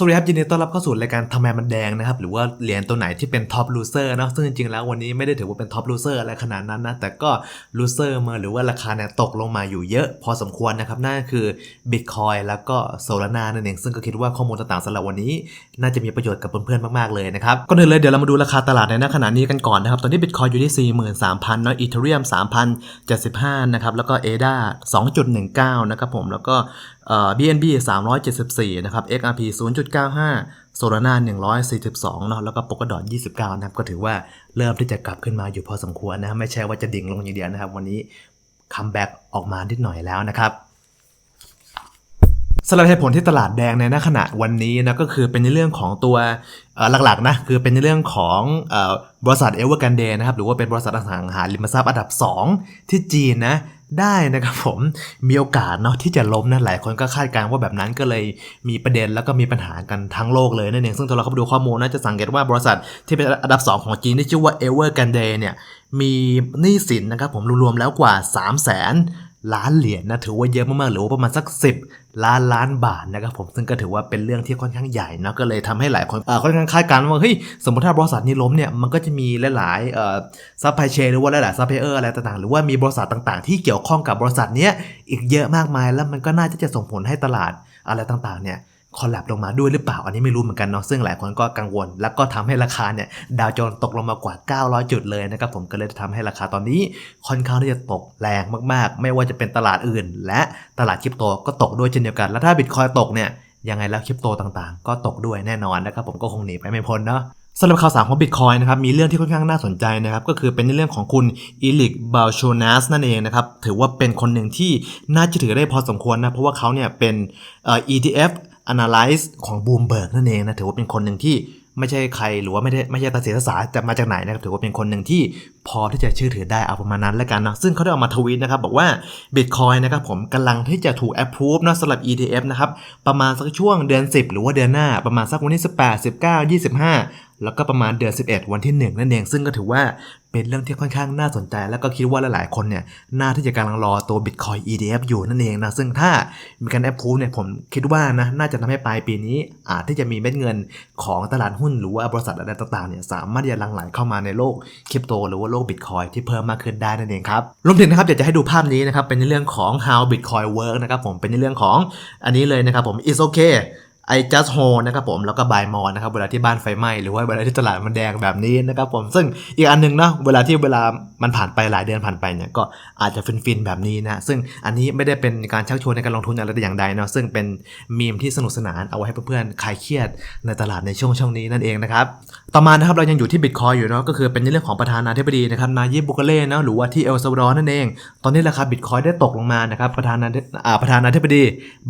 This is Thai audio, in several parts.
สวัสดีครับยินดีต้อนรับเข้าสู่รายการทำไมมันแดงนะครับ หรือว่าเหรียญตัวไหนที่เป็นท็อปลูเซอร์เนาะซึ่งจริงๆแล้ววันนี้ไม่ได้ถือว่าเป็นท็อปลูเซอร์อะไรขนาดนั้นนะแต่ก็ลูเซอร์มาหรือว่าราคาเนี่ยตกลงมาอยู่เยอะพอสมควรนะครับ นั่นก็คือ Bitcoin แล้วก็โซลาร่านั่นเอง ซึ่งก็คิดว่าข้อมูลต่างๆสำหรับวันนี้ น่าจะมีประโยชน์กับเพื่อนๆมากๆเลยนะครับก่อนอื่นเลยเดี๋ยวเรามาดูราคาตลาดในหน้าขณะนี้กันก่อนนะครับตอนนี้ Bitcoin อยู่ที่ 43,000เนาะ Ethereum 3,075นะครับแล้วก็ ADA 2.19นะครับผมแล้วก็เอ่อ BNB 374นะครับ XRP 0.95 Solana 142เนาะแล้วก็ Polkadot 29 นะครับ ก็ถือว่าเริ่มที่จะกลับขึ้นมาอยู่พอสมควรนะไม่ใช่ว่าจะดิ่งลงอย่างเดียวนะครับ วันนี้คัมแบ็กออกมานิดหน่อยแล้วนะครับสำหรับเหตุผลที่ตลาดแดงในณขณะวันนี้นะก็คือเป็นในเรื่องของตัวหลักๆนะคือเป็นในเรื่องของอบริษัทเอเวอร์กันเดนะครับหรือว่าเป็นบริษัทอสังหาริมทรัพย์อันดับ 2 ที่จีนนะ ได้นะครับผมมีโอกาสเนาะที่จะล้มนะหลายคนก็คาดการณ์ว่าแบบนั้นก็เลยมีประเด็นแล้วก็มีปัญหากันทั้งโลกเลยนั่นเองซึ่งถ้าเราเข้าไปดูข้อมูลนะจะสังเกตว่าบริษัทที่เป็นอันดับ 2 ของจีนที่ชื่อว่าเอเวอร์กันเดเนี่ยมีหนี้สินนะครับผมรวมๆแล้วกว่า 3 0 0 0 0 0ล้านเหรียญนะถือว่าเยอะมากๆหรือว่าประมาณสัก 10 ล้านล้านบาทนะครับผมซึ่งก็ถือว่าเป็นเรื่องที่ค่อนข้างใหญ่นะก็เลยทำให้หลายคนเอ่อค่อนข้างคาดการณ์ว่าเฮ้ยสมมติถ้าบริษัทนี้ล้มเนี่ยมันก็จะมีหลายๆเอ่อซัพพลายเชนหรือว่าหลายๆซัพพลายเออร์อะไรต่างๆหรือว่ามีบริษัทต่างๆ ที่เกี่ยวข้องกับบริษัทนี้อีกเยอะมากมาย แล้วมันก็น่าจะส่งผลให้ตลาดอะไรต่างๆเนี่ย คอลแลบลงมาด้วยหรือเปล่า อันนี้ไม่รู้เหมือนกันเนาะซึ่งหลายคนก็กังวล แล้วก็ทำให้ราคาเนี่ยดาวโจนตกลงมากว่า 900 จุดเลยนะครับผมก็เลยทำให้ราคาตอนนี้ค่อนข้างที่จะตกแรงมากๆ ไม่ว่าจะเป็นตลาดอื่น และตลาดคริปโตก็ตกด้วยเช่นเดียวกัน แล้วถ้าบิตคอยตกเนี่ยยังไงแล้วคริปโตต่างๆ ก็ตกด้วยแน่นอนนะครับผมก็คงหนีไปไม่พ้นเนาะสำหรับข่าวสารของ Bitcoin นะครับมีเรื่องที่ค่อนข้างน่าสนใจนะครับก็คือเป็นในเรื่องของคุณอีลิกบาลโชนัสนั่นเองนะครับถือว่าเป็นคนหนึ่งที่น่าจะถือได้พอสมควรนะเพราะว่าเขาเนี่ยเป็น ETF Analyze ของ Bloomberg นั่นเองนะถือว่าเป็นคนหนึ่งที่ไม่ใช่ใครหรือว่าไม่ได้ไม่ใช่ตาเสียตาสาจะมาจากไหนนะครับถือว่าเป็นคนหนึ่งที่พอที่จะเชื่อถือได้เอาประมาณนั้นแล้วกันนะซึ่งเขาได้ออกมาทวีตนะครับบอกว่า Bitcoin นะครับผมกำลังที่จะถูก approve นะสำหรับ ETF นะครับประมาณสักช่วงเดือน 10 หรือว่าเดือนหน้าประมาณสักวันที่ 18 19 25 แล้วก็ประมาณเดือน 11 วันที่ 1 นั่นเอง ซึ่งก็ถือว่าเป็นเรื่องที่ค่อนข้างน่าสนใจ แล้วก็คิดว่าหลายๆ คนเนี่ย น่าที่จะกำลังรอตัว Bitcoin ETF อยู่นั่นเองนะ ซึ่งถ้ามีการแอปพูเนี่ยผมคิดว่านะ น่าจะทำให้ปลายปีนี้ อาจที่จะมีเม็ดเงินของตลาดหุ้นหรือว่าบริษัทอะไรต่างๆ เนี่ย สามารถที่จะลังไหลเข้ามาในโลกคริปโต หรือว่าโลก Bitcoin ที่เพิ่มมากขึ้นได้นั่นเองครับ รวมถึงนะครับอยากจะให้ดูภาพนี้นะครับ เป็นในเรื่องของ how Bitcoin work นะครับผม เป็นในเรื่องของอันนี้เลยนะครับผม is okay I just hold นะครับผมแล้วก็ buy more นะครับเวลาที่บ้านไฟไหม้หรือว่าเวลาที่ตลาดมันแดงแบบนี้นะครับผมซึ่งอีกอันหนึงเนาะเวลาที่เวลามันผ่านไปหลายเดือนผ่านไปเนี่ยก็อาจจะฟินๆแบบนี้นะซึ่งอันนี้ไม่ได้เป็นการชักชวนในการลงทุนอะไรแต่อย่างใดเนาะซึ่งเป็นมีมที่สนุกสนานเอาไว้ให้เพื่อนๆคลายเครียดในตลาดในช่วงช่วงนี้นั่นเองนะครับต่อมานะครับเรายังอยู่ที่ Bitcoin อยู่เนาะก็คือเป็นเรื่องของประธานาธิบดีนะครับนายิบบุกเล่เนาะหรือว่าที่เอลซาวาดอร์นั่นเองตอนนี้ราคา Bitcoin ได้ตกลงมานะครับประธานาธิประธานาธิบดี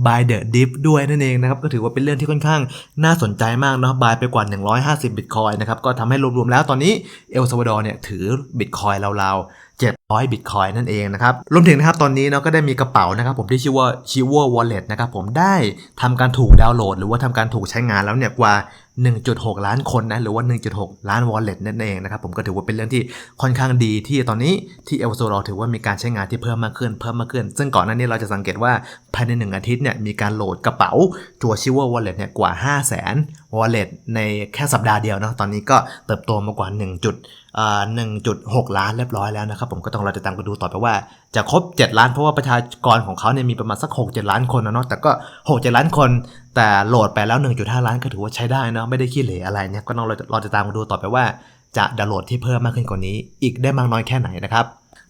buy the dip ด้วยนั่นเองนะครับก็ถือว่าเป็นเรื่องที่ค่อนข้างน่าสนใจมากเนาะบายไปกว่า 150บิตคอยนะครับก็ทำให้รวมๆแล้วตอนนี้เอลซาวาดอร์เนี่ยถือบิตคอยราวๆ700บิตคอยนั่นเองนะครับ รวมถึงนะครับตอนนี้เนาะก็ได้มีกระเป๋านะครับผมที่ชื่อว่า Chiva Wallet นะครับผมได้ทำการถูกดาวน์โหลด หรือว่าทำการถูกใช้งานแล้วเนี่ยกว่า1.6 ล้านคนนะหรือว่า 1.6 ล้าน wallet นั่นเองนะครับผมก็ถือว่าเป็นเรื่องที่ค่อนข้างดีที่ตอนนี้ที่เอลซาวาดอถือว่ามีการใช้งานที่เพิ่มมากขึ้นเพิ่มมากขึ้น ซึ่งก่อนหน้านี้เราจะสังเกตว่าภายใน 1 อาทิตย์เนี่ยมีการโหลดกระเป๋าตัวชิว a wallet เนี่ยกว่า 5 0 0 0 0 0 wallet ในแค่สัปดาห์เดียวเนาะตอนนี้ก็เติบโตมากกว่า 1. จุดอ่า1.6 ล้านเรียบร้อยแล้วนะครับผมก็ต้องเราจะตามกันดูต่อไปว่า จะครบ 7 ล้านเพราะว่าประชากรของเขาเนี่ยมีประมาณสัก 6-7 ล้านคนนะเนาะแต่ก็ 6-7 ล้านคน แต่โหลดไปแล้ว 1.5 ล้านก็ถือว่าใช้ได้นะไม่ได้ขี้เหร่อะไรเนี่ยก็ต้องเราเราจะตามดูต่อไปว่า จะดาวน์โหลดที่เพิ่มมากขึ้นกว่านี้ อีกได้มากน้อยแค่ไหนนะครับ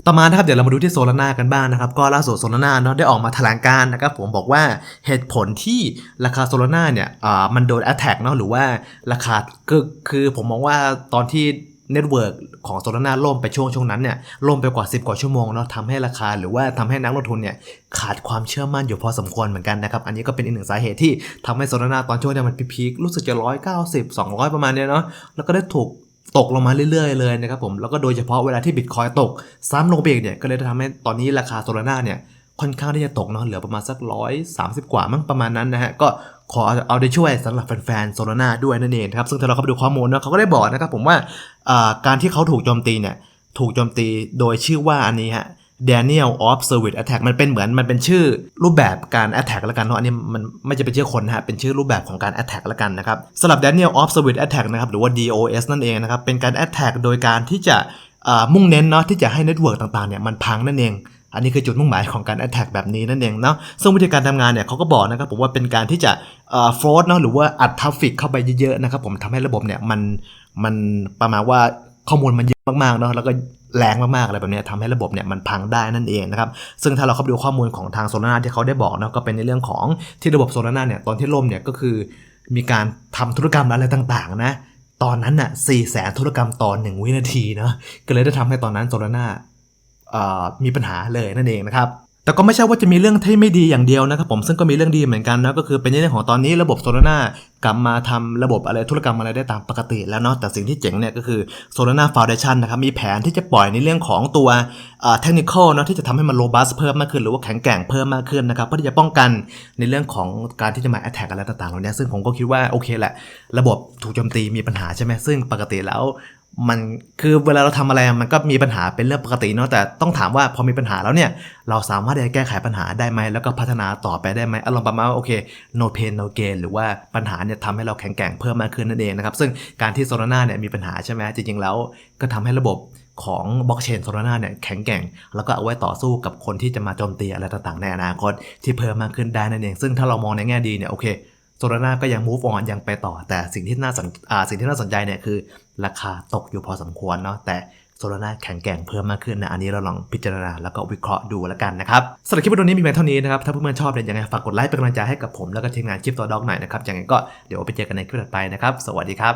ต่อมานะครับเดี๋ยวเรามาดูที่โซลาร่ากันบ้างนะครับ ก็ล่าสุดโซลาร่าเนาะได้ออกมาแถลงการนะครับผมบอกว่าเหตุผลที่ราคาโซลาร่าเนี่ยอ่ามันโดนแอตแทกเนาะหรือว่าราคาคือคือผมมองว่าตอนที่ เน็ตเวิร์กของโซลาร่าล่มไปช่วงช่วงนั้นเนี่ยล่มไปกว่า 10 กว่าชั่วโมงเนาะทำให้ราคาหรือว่าทำให้นักลงทุนเนี่ยขาดความเชื่อมั่นอยู่พอสมควรเหมือนกันนะครับ อันนี้ก็เป็นอีกหนึ่งสาเหตุที่ทำให้โซลาร่าตอนช่วงที่มันพีคๆรู้สึกจะ190 200ประมาณเนี้ยเนาะแล้วก็ได้ถูกตกลงมาเรื่อยๆเลยนะครับผมแล้วก็โดยเฉพาะเวลาที่บิตคอยตก ซ้ำลงไปอีกเนี่ยก็เลยทำให้ตอนนี้ราคาโซลาร่าเนี่ยค่อนข้างที่จะตกเนาะเหลือประมาณสักร้อยสามสิบกว่ามั้งประมาณนั้นนะฮะก็ ขอเอาได้ช่วยสำหรับแฟนๆโซลาร่าด้วยนั่นเองนะครับซึ่งถ้าเราเข้าไปดูข้อมูลเนาะเขาก็ได้บอกนะครับผมว่าการที่เขาถูกโจมตีเนี่ยถูกโจมตีโดยชื่อว่าอันนี้ฮะ Daniel of Service Attack มันเป็นเหมือนมันเป็นชื่อรูปแบบการ attack แล้วกันเนาะอันนี้มันไม่จะเป็นชื่อคนนะฮะเป็นชื่อรูปแบบของการ attack แล้วกันนะครับสำหรับ Daniel of Service Attack นะครับหรือว่า DOS นั่นเองนะครับเป็นการ attack โดยการที่จะมุ่งเน้นเนาะที่จะให้เน็ตเวิร์กต่างๆเนี่ยมันพังนั่นเอง อันนี้คือจุดมุ่งหมายของการ attack แบบนี้นั่นเองเนาะซึ่งวิธีการทำงานเนี่ยเขาก็บอกนะครับผมว่าเป็นการที่จะเอ่อ fraud เนาะหรือว่าอัดทราฟฟิกเข้าไปเยอะๆนะครับผมทำให้ระบบเนี่ยมันมันประมาณว่าข้อมูลมันเยอะมากๆเนาะแล้วก็แรงมากๆอะไรแบบนี้ทำให้ระบบเนี่ยมันพังได้นั่นเองนะครับซึ่งถ้าเราเข้าไปดูข้อมูลของทางโซลาร่าที่เขาได้บอกเนาะก็เป็นในเรื่องของที่ระบบโซลาร่าเนี่ยตอนที่ล่มเนี่ยก็คือ มีการทำธุรกรรมอะไรต่างๆนะตอนนั้นน่ะ4แสนธุรกรรมต่อหนึ่งวินาทีเนาะก็เลยได้ทำให้ตอนนั้นโซลาร่า มีปัญหาเลยนั่นเองนะครับแต่ก็ไม่ใช่ว่าจะมีเรื่องที่ไม่ดีอย่างเดียวนะครับผมซึ่งก็มีเรื่องดีเหมือนกันนะก็คือเป็นเรื่องของตอนนี้ระบบโซลาร่ากลับมาทำระบบอะไรธุรกรรมอะไรได้ตามปกติแล้วเนาะแต่สิ่งที่เจ๋งเนี่ยก็คือ Solana Foundation นะครับมีแผนที่จะปล่อยในเรื่องของตัวเอ่อ technical เนาะที่จะทำให้มัน robust เพิ่มมากขึ้น หรือว่าแข็งแกร่งเพิ่มมากขึ้นนะครับเพื่อที่จะป้องกันในเรื่องของการที่จะมา attack อะไรต่างๆเหล่านี้ซึ่งผมก็คิดว่าโอเคแหละ ระบบถูกโจมตีมีปัญหาใช่ไหมซึ่งปกติแล้ว มันคือเวลาเราทำอะไรมันก็มีปัญหาเป็นเรื่องปกติเนาะแต่ต้องถามว่าพอมีปัญหาแล้วเนี่ย เราสามารถจะแก้ไขปัญหาได้ไหมแล้วก็พัฒนาต่อไปได้ไหมอารมณ์ประมาณว่าโอเค no pain no gain หรือว่าปัญหาเนี่ยทำให้เราแข็งแกร่งเพิ่มมากขึ้นนั่นเองนะครับ ซึ่งการที่โซลาร่าเนี่ยมีปัญหาใช่ไหมจริงๆแล้วก็ทำให้ระบบของบล็อกเชนโซลาร่าเนี่ยแข็งแกร่ง แล้วก็เอาไว้ต่อสู้กับคนที่จะมาโจมตีอะไรต่างๆในอนาคตที่เพิ่มมากขึ้นได้นั่นเอง ซึ่งถ้าเรามองในแง่ดีเนี่ยโอเคโซลาร่าก็ยัง move on ยังไปต่อ แต่สิ่งที่น่าสนสิ่งที่น่าสนใจเนี่ยคือ ราคาตกอยู่พอสมควรเนาะแต่โซลาร่าแข็งแกร่งเพิ่มมากขึ้นนะอันนี้เราลองพิจารณาแล้วก็วิเคราะห์ดูแล้วกันนะครับสำหรับคลิปวิดีโอนี้มีเพียงเท่านี้นะครับถ้าเพื่อนๆชอบเนี่ยยังไงฝากกดไลค์เป็นกำลังใจให้กับผมแล้วก็ทีมงานคลิปตัวด็อกหน่อยนะครับยังไงก็เดี๋ยวไปเจอกันในคลิปถัดไปนะครับ สวัสดีครับ